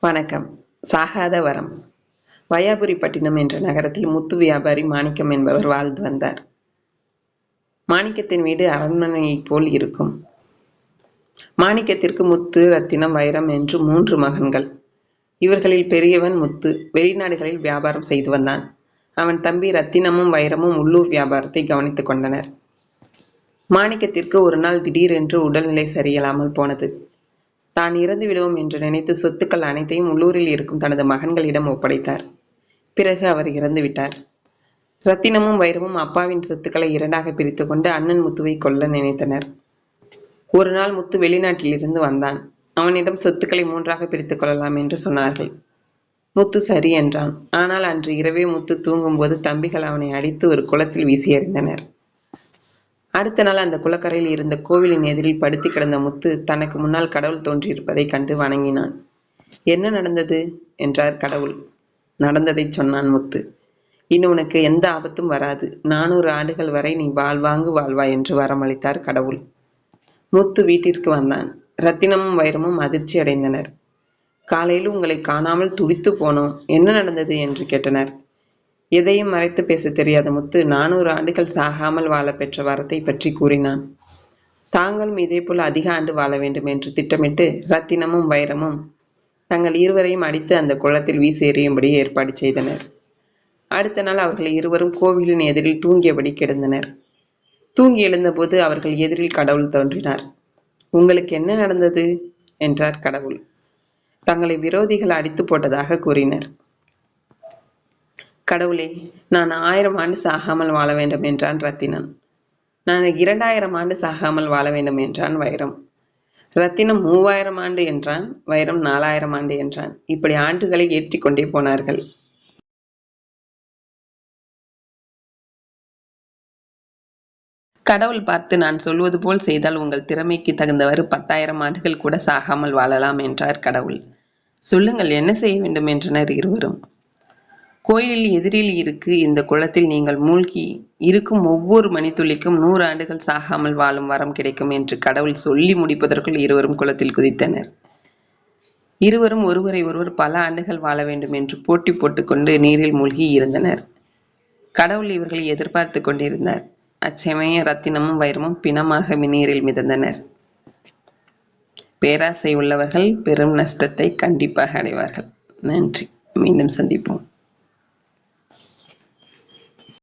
வணக்கம். சாகாத வரம். வயாபுரிப்பட்டினம் என்ற நகரத்தில் முத்து வியாபாரி மாணிக்கம் என்பவர் வாழ்ந்து வந்தார். மாணிக்கத்தின் வீடு அரண்மனையைப் போல் இருக்கும். மாணிக்கத்திற்கு முத்து ரத்தினம் வைரம் என்று மூன்று மகன்கள். இவர்களில் பெரியவன் முத்து வெளிநாடுகளில் வியாபாரம் செய்து வந்தான். அவன் தம்பி ரத்தினமும் வைரமும் உள்ளூர் வியாபாரத்தை கவனித்துக் கொண்டனர். மாணிக்கத்திற்கு ஒரு நாள் திடீரென்று உடல்நிலை சரியில்லாமல் போனது. தான் இறந்து விடுவோம் என்று நினைத்து சொத்துக்கள் அனைத்தையும் உள்ளூரில் இருக்கும் தனது மகன்களிடம் ஒப்படைத்தார். பிறகு அவர் இறந்து விட்டார். ரத்தினமும் வைரமும் அப்பாவின் சொத்துக்களை இரண்டாக பிரித்து கொண்டு அண்ணன் முத்துவை கொல்ல நினைத்தனர். ஒரு நாள் முத்து வெளிநாட்டிலிருந்து வந்தான். அவனிடம் சொத்துக்களை மூன்றாக பிரித்து கொள்ளலாம் என்று சொன்னார்கள். முத்து சரி என்றான். ஆனால் அன்று இரவே முத்து தூங்கும்போது தம்பிகள் அவனை அடித்து ஒரு குளத்தில் வீசி எறிந்தனர். அடுத்த நாள் அந்த குளக்கரையில் இருந்த கோவிலின் எதிரில் படுத்து கிடந்த முத்து தனக்கு முன்னால் கடவுள் தோன்றியிருப்பதைக் கண்டு வணங்கினான். என்ன நடந்தது? என்றார் கடவுள். நடந்ததை சொன்னான் முத்து. இனி உனக்கு எந்த ஆபத்தும் வராது. நானூறு ஆண்டுகள் வரை நீ வாழ்வாங்கு வாழ்வாய் என்று வரமளித்தார் கடவுள். முத்து வீட்டிற்கு வந்தான். ரத்தினமும் வைரமும் அதிர்ச்சி அடைந்தனர். காலையில் உங்களை காணாமல் துடித்து போனோம். என்ன நடந்தது? என்று கேட்டனர். எதையும் மறைத்து பேச தெரியாத முத்து நானூறு ஆண்டுகள் சாகாமல் வாழ பெற்ற வரத்தை பற்றி கூறினான். தாங்களும் இதேபோல் அதிக ஆண்டு வாழ வேண்டும் என்று திட்டமிட்டு ரத்தினமும் வைரமும் தங்கள் இருவரையும் அடித்து அந்த குளத்தில் வீசி எறியும்படி ஏற்பாடு செய்தனர். அடுத்த நாள் அவர்கள் இருவரும் கோவிலின் எதிரில் தூங்கியபடி கிடந்தனர். தூங்கி எழுந்தபோது அவர்கள் எதிரில் கடவுள் தோன்றினார். உங்களுக்கு என்ன நடந்தது? என்றார் கடவுள். தங்களை விரோதிகள் அடித்து போட்டதாக கூறினர். கடவுளே நான் ஆயிரம் ஆண்டு சாகாமல் வாழ வேண்டும் என்றான் ரத்தினன். நான் இரண்டாயிரம் ஆண்டு சாகாமல் வாழ வேண்டும் என்றான் வைரம். ரத்தினம் மூவாயிரம் ஆண்டு என்றான் வைரம் நாலாயிரம் ஆண்டு என்றான். இப்படி ஆண்டுகளை ஏற்றிக்கொண்டே போனார்கள். கடவுள் பார்த்து நான் சொல்வது போல் செய்தால் உங்கள் திறமைக்கு தகுந்தவர் பத்தாயிரம் ஆண்டுகள் கூட சாகாமல் வாழலாம் என்றார் கடவுள். சொல்லுங்கள் என்ன செய்ய வேண்டும் என்றனர் இருவரும். கோயிலில் எதிரில் இருக்கு இந்த குளத்தில் நீங்கள் மூழ்கி இருக்கும் ஒவ்வொரு மணித்துளிக்கும் நூறு ஆண்டுகள் சாகாமல் வாழும் வரம் கிடைக்கும் என்று கடவுள் சொல்லி முடிப்பதற்குள் இருவரும் குளத்தில் குதித்தனர். இருவரும் ஒருவரை ஒருவர் பல ஆண்டுகள் வாழ வேண்டும் என்று போட்டி போட்டுக்கொண்டு நீரில் மூழ்கி இருந்தனர். கடவுள் இவர்களை எதிர்பார்த்து கொண்டிருந்தார். அச்சமயம் ரத்தினமும் வைரமும் பிணமாக நீரில் மிதந்தனர். பேராசை உள்ளவர்கள் பெரும் நஷ்டத்தை கண்டிப்பாக அடைவார்கள். நன்றி. மீண்டும் சந்திப்போம்.